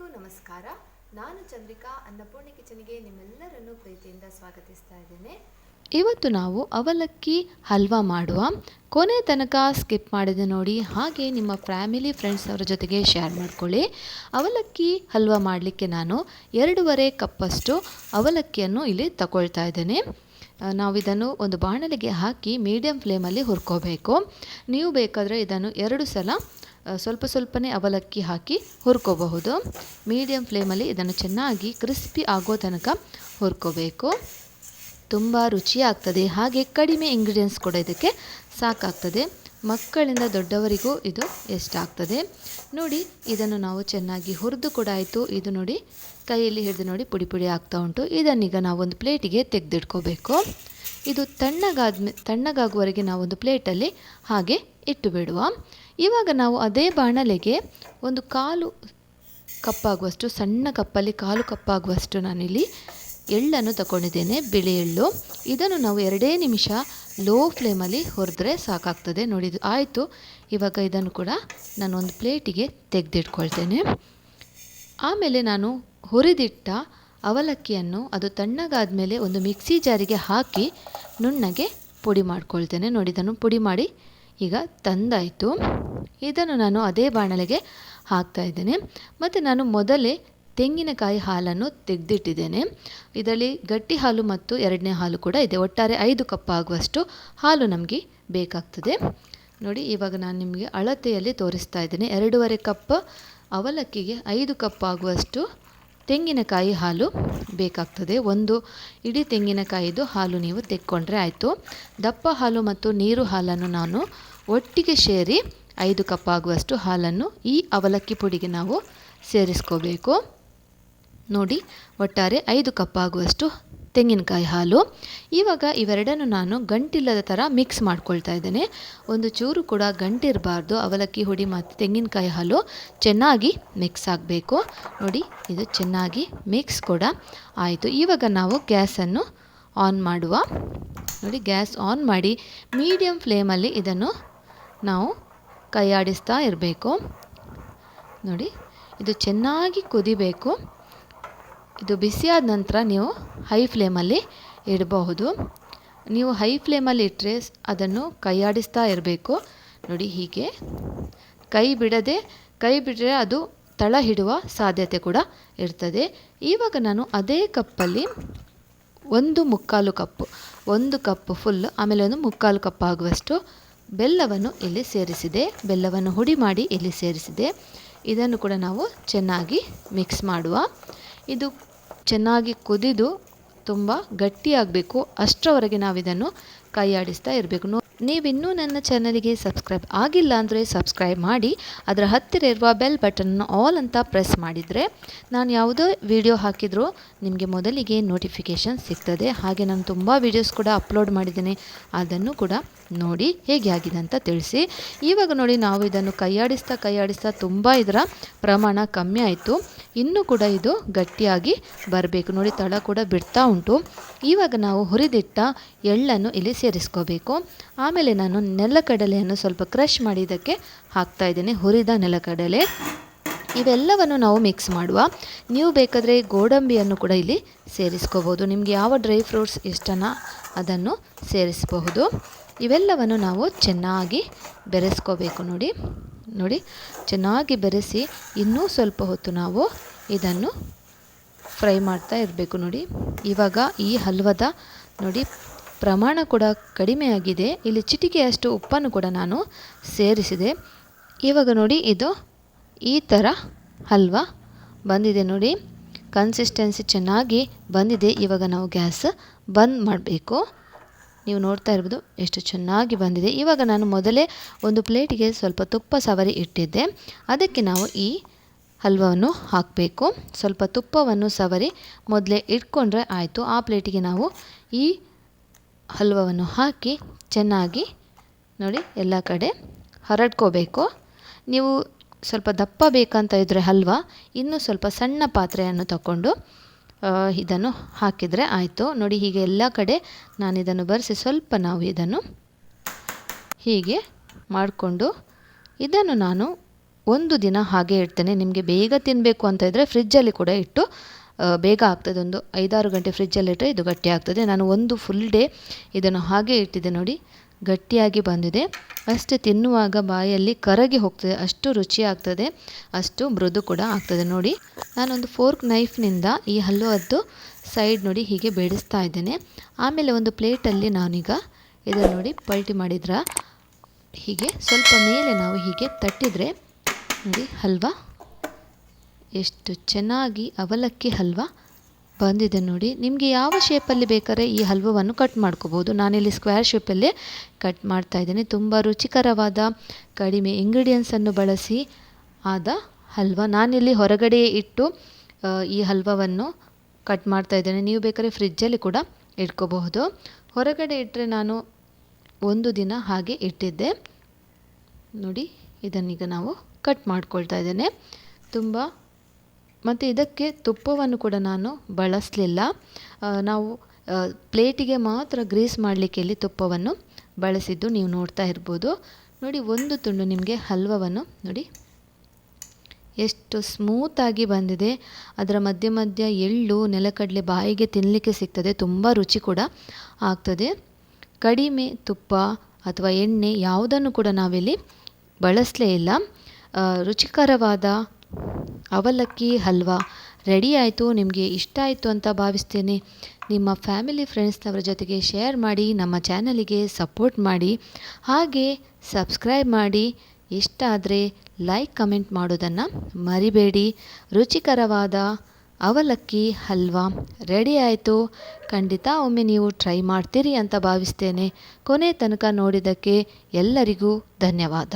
ಎಲ್ಲರಿಗೂ ನಮಸ್ಕಾರ. ನಾನು ಚಂದ್ರಿಕಾ ಅನ್ನಪೂರ್ಣಿ ಕಿಚನ್ಗೆ ನಿಮ್ಮೆಲ್ಲರನ್ನು ಪ್ರೀತಿಯಿಂದ ಸ್ವಾಗತಿಸ್ತಾ ಇದ್ದೇನೆ. ಇವತ್ತು ನಾವು ಅವಲಕ್ಕಿ ಹಲ್ವಾ ಮಾಡುವ. ಕೊನೆ ತನಕ ಸ್ಕಿಪ್ ಮಾಡಿದೆ ನೋಡಿ ಹಾಗೆ ನಿಮ್ಮ ಫ್ಯಾಮಿಲಿ, ಫ್ರೆಂಡ್ಸ್ ಅವರ ಜೊತೆಗೆ ಶೇರ್ ಮಾಡ್ಕೊಳ್ಳಿ. ಅವಲಕ್ಕಿ ಹಲ್ವಾ ಮಾಡಲಿಕ್ಕೆ ನಾನು ಎರಡೂವರೆ ಕಪ್ಪಷ್ಟು ಅವಲಕ್ಕಿಯನ್ನು ಇಲ್ಲಿ ತಗೊಳ್ತಾ ಇದ್ದೇನೆ. ನಾವು ಇದನ್ನು ಒಂದು ಬಾಣಲೆಗೆ ಹಾಕಿ ಮೀಡಿಯಮ್ ಫ್ಲೇಮಲ್ಲಿ ಹುರ್ಕೋಬೇಕು. ನೀವು ಬೇಕಾದರೆ ಇದನ್ನು ಎರಡು ಸಲ ಸ್ವಲ್ಪ ಸ್ವಲ್ಪನೇ ಅವಲಕ್ಕಿ ಹಾಕಿ ಹುರ್ಕೋಬಹುದು. ಮೀಡಿಯಮ್ ಫ್ಲೇಮಲ್ಲಿ ಇದನ್ನು ಚೆನ್ನಾಗಿ ಕ್ರಿಸ್ಪಿ ಆಗೋ ತನಕ ಹುರ್ಕೋಬೇಕು. ತುಂಬ ರುಚಿಯಾಗ್ತದೆ. ಹಾಗೆ ಕಡಿಮೆ ಇಂಗ್ರೀಡಿಯೆಂಟ್ಸ್ ಕೂಡ ಇದಕ್ಕೆ ಸಾಕಾಗ್ತದೆ. ಮಕ್ಕಳಿಂದ ದೊಡ್ಡವರಿಗೂ ಇದು ಇಷ್ಟ ಆಗ್ತದೆ. ನೋಡಿ, ಇದನ್ನು ನಾವು ಚೆನ್ನಾಗಿ ಹುರಿದು ಕೂಡ ಆಯಿತು. ಇದು ನೋಡಿ, ಕೈಯಲ್ಲಿ ಹಿಡಿದು ನೋಡಿ ಪುಡಿ ಪುಡಿ ಆಗ್ತಾ ಉಂಟು. ಇದನ್ನೀಗ ನಾವೊಂದು ಪ್ಲೇಟಿಗೆ ತೆಗೆದಿಟ್ಕೋಬೇಕು. ಇದು ತಣ್ಣಗಾದ ತಣ್ಣಗಾಗುವವರೆಗೆ ನಾವೊಂದು ಪ್ಲೇಟಲ್ಲಿ ಹಾಗೆ ಇಟ್ಟು ಬಿಡುವ. ಇವಾಗ ನಾವು ಅದೇ ಬಾಣಲೆಗೆ ಒಂದು ಕಾಲು ಕಪ್ಪಾಗುವಷ್ಟು, ಸಣ್ಣ ಕಪ್ಪಲ್ಲಿ ಕಾಲು ಕಪ್ಪಾಗುವಷ್ಟು ನಾನಿಲ್ಲಿ ಎಳ್ಳನ್ನು ತಗೊಂಡಿದ್ದೇನೆ, ಬಿಳಿ ಎಳ್ಳು. ಇದನ್ನು ನಾವು ಎರಡೇ ನಿಮಿಷ ಲೋ ಫ್ಲೇಮಲ್ಲಿ ಹುರಿದ್ರೆ ಸಾಕಾಗ್ತದೆ. ನೋಡಿದ, ಆಯಿತು. ಇವಾಗ ಇದನ್ನು ಕೂಡ ನಾನು ಒಂದು ಪ್ಲೇಟಿಗೆ ತೆಗೆದಿಟ್ಕೊಳ್ತೇನೆ. ಆಮೇಲೆ ನಾನು ಹುರಿದಿಟ್ಟ ಅವಲಕ್ಕಿಯನ್ನು ಅದು ತಣ್ಣಗಾದ ಮೇಲೆ ಒಂದು ಮಿಕ್ಸಿ ಜಾರಿಗೆ ಹಾಕಿ ನುಣ್ಣಗೆ ಪುಡಿ ಮಾಡ್ಕೊಳ್ತೇನೆ. ನೋಡಿ, ಇದನ್ನು ಪುಡಿ ಮಾಡಿ ಈಗ ತಂದಾಯಿತು. ಇದನ್ನು ನಾನು ಅದೇ ಬಾಣಲೆಗೆ ಹಾಕ್ತಾ ಇದ್ದೇನೆ. ಮತ್ತು ನಾನು ಮೊದಲೇ ತೆಂಗಿನಕಾಯಿ ಹಾಲನ್ನು ತೆಗೆದಿಟ್ಟಿದ್ದೇನೆ. ಇದರಲ್ಲಿ ಗಟ್ಟಿ ಹಾಲು ಮತ್ತು ಎರಡನೇ ಹಾಲು ಕೂಡ ಇದೆ. ಒಟ್ಟಾರೆ ಐದು ಕಪ್ ಆಗುವಷ್ಟು ಹಾಲು ನಮಗೆ ಬೇಕಾಗ್ತದೆ. ನೋಡಿ, ಇವಾಗ ನಾನು ನಿಮಗೆ ಅಳತೆಯಲ್ಲಿ ತೋರಿಸ್ತಾ ಇದ್ದೇನೆ. ಎರಡೂವರೆ ಕಪ್ ಅವಲಕ್ಕಿಗೆ ಐದು ಕಪ್ ಆಗುವಷ್ಟು ತೆಂಗಿನಕಾಯಿ ಹಾಲು ಬೇಕಾಗ್ತದೆ. ಒಂದು ಇಡೀ ತೆಂಗಿನಕಾಯಿದು ಹಾಲು ನೀವು ತೆಕ್ಕೊಂಡ್ರೆ ಆಯಿತು. ದಪ್ಪ ಹಾಲು ಮತ್ತು ನೀರು ಹಾಲನ್ನು ನಾನು ಒಟ್ಟಿಗೆ ಸೇರಿ ಐದು ಕಪ್ ಆಗುವಷ್ಟು ಹಾಲನ್ನು ಈ ಅವಲಕ್ಕಿ ಪುಡಿಗೆ ನಾವು ಸೇರಿಸ್ಕೋಬೇಕು. ನೋಡಿ, ಒಟ್ಟಾರೆ ಐದು ಕಪ್ ಆಗುವಷ್ಟು ತೆಂಗಿನಕಾಯಿ ಹಾಲು. ಇವಾಗ ಇವೆರಡನ್ನು ನಾನು ಗಂಟಿಲ್ಲದ ಥರ ಮಿಕ್ಸ್ ಮಾಡ್ಕೊಳ್ತಾ ಇದ್ದೇನೆ. ಒಂದು ಚೂರು ಕೂಡ ಗಂಟಿರಬಾರ್ದು ಅವಲಕ್ಕಿ, ಹುಡಿ ಮತ್ತು ತೆಂಗಿನಕಾಯಿ ಹಾಲು ಚೆನ್ನಾಗಿ ಮಿಕ್ಸ್ ಆಗಬೇಕು. ನೋಡಿ, ಇದು ಚೆನ್ನಾಗಿ ಮಿಕ್ಸ್ ಕೂಡ ಆಯಿತು. ಇವಾಗ ನಾವು ಗ್ಯಾಸನ್ನು ಆನ್ ಮಾಡುವ. ನೋಡಿ, ಗ್ಯಾಸ್ ಆನ್ ಮಾಡಿ ಮೀಡಿಯಮ್ ಫ್ಲೇಮಲ್ಲಿ ಇದನ್ನು ನಾವು ಕೈಯಾಡಿಸ್ತಾ ಇರಬೇಕು. ನೋಡಿ, ಇದು ಚೆನ್ನಾಗಿ ಕುದಿಬೇಕು. ಇದು ಬಿಸಿಯಾದ ನಂತರ ನೀವು ಹೈ ಫ್ಲೇಮಲ್ಲಿ ಇಡಬಹುದು. ನೀವು ಹೈ ಫ್ಲೇಮಲ್ಲಿ ಇಟ್ಟರೆ ಅದನ್ನು ಕೈಯಾಡಿಸ್ತಾ ಇರಬೇಕು. ನೋಡಿ, ಹೀಗೆ. ಕೈ ಬಿಡದೆ, ಕೈ ಬಿಟ್ಟರೆ ಅದು ತಳ ಹಿಡುವ ಸಾಧ್ಯತೆ ಕೂಡ ಇರ್ತದೆ. ಇವಾಗ ನಾನು ಅದೇ ಕಪ್ಪಲ್ಲಿ ಒಂದು ಮುಕ್ಕಾಲು ಕಪ್ಪು, ಒಂದು ಕಪ್ ಫುಲ್ ಆಮೇಲೆ ಒಂದು ಮುಕ್ಕಾಲು ಕಪ್ ಆಗುವಷ್ಟು ಬೆಲ್ಲವನ್ನು ಇಲ್ಲಿ ಸೇರಿಸಿದೆ. ಬೆಲ್ಲವನ್ನು ಹುಡಿ ಮಾಡಿ ಇಲ್ಲಿ ಸೇರಿಸಿದೆ. ಇದನ್ನು ಕೂಡ ನಾವು ಚೆನ್ನಾಗಿ ಮಿಕ್ಸ್ ಮಾಡುವ. ಇದು ಚೆನ್ನಾಗಿ ಕುದಿದು ತುಂಬ ಗಟ್ಟಿಯಾಗಬೇಕು. ಅಷ್ಟರವರೆಗೆ ನಾವು ಇದನ್ನು ಕೈಯಾಡಿಸ್ತಾ ಇರಬೇಕು. ನೀವಿನ್ನೂ ನನ್ನ ಚಾನಲಿಗೆ ಸಬ್ಸ್ಕ್ರೈಬ್ ಆಗಿಲ್ಲ ಅಂದರೆ ಸಬ್ಸ್ಕ್ರೈಬ್ ಮಾಡಿ, ಅದರ ಹತ್ತಿರ ಇರುವ ಬೆಲ್ ಬಟನ್ನ ಆಲ್ ಅಂತ ಪ್ರೆಸ್ ಮಾಡಿದರೆ ನಾನು ಯಾವುದೋ ವಿಡಿಯೋ ಹಾಕಿದರೂ ನಿಮಗೆ ಮೊದಲಿಗೆ ನೋಟಿಫಿಕೇಷನ್ ಸಿಗ್ತದೆ. ಹಾಗೆ ನಾನು ತುಂಬ ವೀಡಿಯೋಸ್ ಕೂಡ ಅಪ್ಲೋಡ್ ಮಾಡಿದ್ದೇನೆ. ಅದನ್ನು ಕೂಡ ನೋಡಿ ಹೇಗೆ ಆಗಿದೆ ಅಂತ ತಿಳಿಸಿ. ಇವಾಗ ನೋಡಿ ನಾವು ಇದನ್ನು ಕೈಯಾಡಿಸ್ತಾ ಕೈಯಾಡಿಸ್ತಾ ತುಂಬ ಇದರ ಪ್ರಮಾಣ ಕಮ್ಮಿ ಆಯಿತು. ಇನ್ನೂ ಕೂಡ ಇದು ಗಟ್ಟಿಯಾಗಿ ಬರಬೇಕು. ನೋಡಿ, ತಳ ಕೂಡ ಬಿಡ್ತಾ ಉಂಟು. ಇವಾಗ ನಾವು ಹುರಿದಿಟ್ಟ ಎಳ್ಳನ್ನು ಇಲ್ಲಿ ಸೇರಿಸ್ಕೋಬೇಕು. ಆಮೇಲೆ ನಾನು ನೆಲಕಡಲೆಯನ್ನು ಸ್ವಲ್ಪ ಕ್ರಷ್ ಮಾಡಿ ಇದಕ್ಕೆ ಹಾಕ್ತಾ ಇದ್ದೀನಿ, ಹುರಿದ ನೆಲಕಡಲೆ. ಇವೆಲ್ಲವನ್ನು ನಾವು ಮಿಕ್ಸ್ ಮಾಡುವ. ನೀವು ಬೇಕಾದರೆ ಗೋಡಂಬಿಯನ್ನು ಕೂಡ ಇಲ್ಲಿ ಸೇರಿಸ್ಕೋಬೋದು ನಿಮಗೆ ಯಾವ ಡ್ರೈ ಫ್ರೂಟ್ಸ್ ಇಷ್ಟನ ಅದನ್ನು ಸೇರಿಸಬಹುದು. ಇವೆಲ್ಲವನ್ನು ನಾವು ಚೆನ್ನಾಗಿ ಬೆರೆಸ್ಕೋಬೇಕು ನೋಡಿ. ನೋಡಿ, ಚೆನ್ನಾಗಿ ಬೆರೆಸಿ ಇನ್ನೂ ಸ್ವಲ್ಪ ಹೊತ್ತು ನಾವು ಇದನ್ನು ಫ್ರೈ ಮಾಡ್ತಾ ಇರಬೇಕು ನೋಡಿ. ಇವಾಗ ಈ ಹಲ್ವದ ನೋಡಿ, ಪ್ರಮಾಣ ಕೂಡ ಕಡಿಮೆಯಾಗಿದೆ ಇಲ್ಲಿ ಚಿಟಿಕೆಯಷ್ಟು ಉಪ್ಪನ್ನು ಕೂಡ ನಾನು ಸೇರಿಸಿದೆ. ಇವಾಗ ನೋಡಿ, ಇದು ಈ ಥರ ಹಲ್ವ ಬಂದಿದೆ ನೋಡಿ. ಕನ್ಸಿಸ್ಟೆನ್ಸಿ ಚೆನ್ನಾಗಿ ಬಂದಿದೆ. ಇವಾಗ ನಾವು ಗ್ಯಾಸ್ ಬಂದ್ ಮಾಡಬೇಕು. ನೀವು ನೋಡ್ತಾ ಇರ್ಬೋದು ಎಷ್ಟು ಚೆನ್ನಾಗಿ ಬಂದಿದೆ. ಇವಾಗ ನಾನು ಮೊದಲೇ ಒಂದು ಪ್ಲೇಟಿಗೆ ಸ್ವಲ್ಪ ತುಪ್ಪ ಸವರಿ ಇಟ್ಟಿದ್ದೆ. ಅದಕ್ಕೆ ನಾವು ಈ ಹಲ್ವವನ್ನು ಹಾಕಬೇಕು. ಸ್ವಲ್ಪ ತುಪ್ಪವನ್ನು ಸವರಿ ಮೊದಲೇ ಇಟ್ಕೊಂಡ್ರೆ ಆಯಿತು. ಆ ಪ್ಲೇಟಿಗೆ ನಾವು ಈ ಹಲ್ವವನ್ನು ಹಾಕಿ ಚೆನ್ನಾಗಿ ನೋಡಿ ಎಲ್ಲ ಕಡೆ ಹರಡ್ಕೋಬೇಕು. ನೀವು ಸ್ವಲ್ಪ ದಪ್ಪ ಬೇಕಂತ ಇದ್ದರೆ ಹಲ್ವ, ಇನ್ನೂ ಸ್ವಲ್ಪ ಸಣ್ಣ ಪಾತ್ರೆಯನ್ನು ತಗೊಂಡು ಇದನ್ನು ಹಾಕಿದರೆ ಆಯಿತು. ನೋಡಿ, ಹೀಗೆ ಎಲ್ಲ ಕಡೆ ನಾನು ಇದನ್ನು ಬರೆಸಿ, ಸ್ವಲ್ಪ ನಾವು ಇದನ್ನು ಹೀಗೆ ಮಾಡಿಕೊಂಡು ಇದನ್ನು ನಾನು ಒಂದು ದಿನ ಹಾಗೆ ಇಡ್ತೇನೆ. ನಿಮಗೆ ಬೇಗ ತಿನ್ನಬೇಕು ಅಂತ ಇದ್ದರೆ ಫ್ರಿಜ್ಜಲ್ಲಿ ಕೂಡ ಇಟ್ಟು ಬೇಗ ಆಗ್ತದೆ. ಒಂದು ಐದಾರು ಗಂಟೆ ಫ್ರಿಜ್ಜಲ್ಲಿ ಇಟ್ಟರೆ ಇದು ಗಟ್ಟಿ ಆಗ್ತದೆ. ನಾನು ಒಂದು ಫುಲ್ ಡೇ ಇದನ್ನು ಹಾಗೆ ಇಟ್ಟಿದ್ದೆ ನೋಡಿ. ಗಟ್ಟಿಯಾಗಿ ಬಂದಿದೆ. ಅಷ್ಟೇ ತಿನ್ನುವಾಗ ಬಾಯಲ್ಲಿ ಕರಗಿ ಹೋಗ್ತದೆ. ಅಷ್ಟು ರುಚಿ ಆಗ್ತದೆ. ಅಷ್ಟು ಮೃದು ಕೂಡ ಆಗ್ತದೆ. ನೋಡಿ, ನಾನೊಂದು ಫೋರ್ಕ್ ನೈಫ್ನಿಂದ ಈ ಹಲ್ಲುವದ್ದು ಸೈಡ್ ನೋಡಿ ಹೀಗೆ ಬೇಡಿಸ್ತಾ ಇದ್ದೇನೆ. ಆಮೇಲೆ ಒಂದು ಪ್ಲೇಟಲ್ಲಿ ನಾನೀಗ ಇದನ್ನು ನೋಡಿ ಪಲ್ಟಿ ಮಾಡಿದ್ರ ಹೀಗೆ ಸ್ವಲ್ಪ ಮೇಲೆ ನಾವು ಹೀಗೆ ತಟ್ಟಿದರೆ ನೋಡಿ ಹಲ್ವಾ ಎಷ್ಟು ಚೆನ್ನಾಗಿ ಅವಲಕ್ಕಿ ಹಲ್ವಾ. ಬಂದಿದೆ ನೋಡಿ. ನಿಮಗೆ ಯಾವ ಶೇಪಲ್ಲಿ ಬೇಕಾದ್ರೆ ಈ ಹಲ್ವವನ್ನು ಕಟ್ ಮಾಡ್ಕೋಬೋದು. ನಾನಿಲ್ಲಿ ಸ್ಕ್ವೇರ್ ಶೇಪಲ್ಲೇ ಕಟ್ ಮಾಡ್ತಾ ಇದ್ದೀನಿ. ತುಂಬ ರುಚಿಕರವಾದ ಕಡಿಮೆ ಇಂಗ್ರೀಡಿಯೆಂಟ್ಸನ್ನು ಬಳಸಿ ಆದ ಹಲ್ವ. ನಾನಿಲ್ಲಿ ಹೊರಗಡೆ ಇಟ್ಟು ಈ ಹಲ್ವವನ್ನು ಕಟ್ ಮಾಡ್ತಾ ಇದ್ದೇನೆ. ನೀವು ಬೇಕಾದ್ರೆ ಫ್ರಿಜ್ಜಲ್ಲಿ ಕೂಡ ಇಟ್ಕೋಬಹುದು. ಹೊರಗಡೆ ಇಟ್ಟರೆ ನಾನು ಒಂದು ದಿನ ಹಾಗೆ ಇಟ್ಟಿದ್ದೆ. ನೋಡಿ, ಇದನ್ನೀಗ ನಾವು ಕಟ್ ಮಾಡ್ಕೊಳ್ತಾ ಇದ್ದೇನೆ. ತುಂಬ ಮತ್ತು ಇದಕ್ಕೆ ತುಪ್ಪವನ್ನು ಕೂಡ ನಾನು ಬಳಸಲಿಲ್ಲ. ನಾವು ಪ್ಲೇಟಿಗೆ ಮಾತ್ರ ಗ್ರೀಸ್ ಮಾಡಲಿಕ್ಕೆ ಇಲ್ಲಿ ತುಪ್ಪವನ್ನು ಬಳಸಿದ್ದು ನೀವು ನೋಡ್ತಾ ಇರ್ಬೋದು. ನೋಡಿ, ಒಂದು ತುಂಡು ನಿಮಗೆ ಹಲ್ವವನ್ನು, ನೋಡಿ. ಎಷ್ಟು ಸ್ಮೂತಾಗಿ ಬಂದಿದೆ. ಅದರ ಮಧ್ಯ ಮಧ್ಯ ಎಳ್ಳು, ನೆಲಕಡಲೆ ಬಾಯಿಗೆ ತಿನ್ನಲಿಕ್ಕೆ ಸಿಗ್ತದೆ. ತುಂಬ ರುಚಿ ಕೂಡ ಆಗ್ತದೆ. ಕಡಿಮೆ ತುಪ್ಪ ಅಥವಾ ಎಣ್ಣೆ ಯಾವುದನ್ನು ಕೂಡ ನಾವಿಲ್ಲಿ ಬಳಸಲೇ ಇಲ್ಲ. ರುಚಿಕರವಾದ ಅವಲಕ್ಕಿ, ಹಲ್ವಾ, ರೆಡಿ ಆಯಿತು, ನಿಮಗೆ ಇಷ್ಟ ಆಯಿತು ಅಂತ ಭಾವಿಸ್ತೇನೆ. ನಿಮ್ಮ ಫ್ಯಾಮಿಲಿ ಫ್ರೆಂಡ್ಸ್ನವರ ಜೊತೆಗೆ ಶೇರ್ ಮಾಡಿ, ನಮ್ಮ ಚಾನಲಿಗೆ ಸಪೋರ್ಟ್ ಮಾಡಿ, ಹಾಗೆ ಸಬ್ಸ್ಕ್ರೈಬ್ ಮಾಡಿ. ಇಷ್ಟ ಆದರೆ ಲೈಕ್, ಕಮೆಂಟ್ ಮಾಡೋದನ್ನು ಮರಿಬೇಡಿ. ರುಚಿಕರವಾದ ಅವಲಕ್ಕಿ, ಹಲ್ವಾ ರೆಡಿ ಆಯಿತು. ಖಂಡಿತ ಒಮ್ಮೆ ನೀವು ಟ್ರೈ ಮಾಡ್ತೀರಿ ಅಂತ ಭಾವಿಸ್ತೇನೆ. ಕೊನೆ ತನಕ ನೋಡಿದ್ದಕ್ಕೆ ಎಲ್ಲರಿಗೂ ಧನ್ಯವಾದ.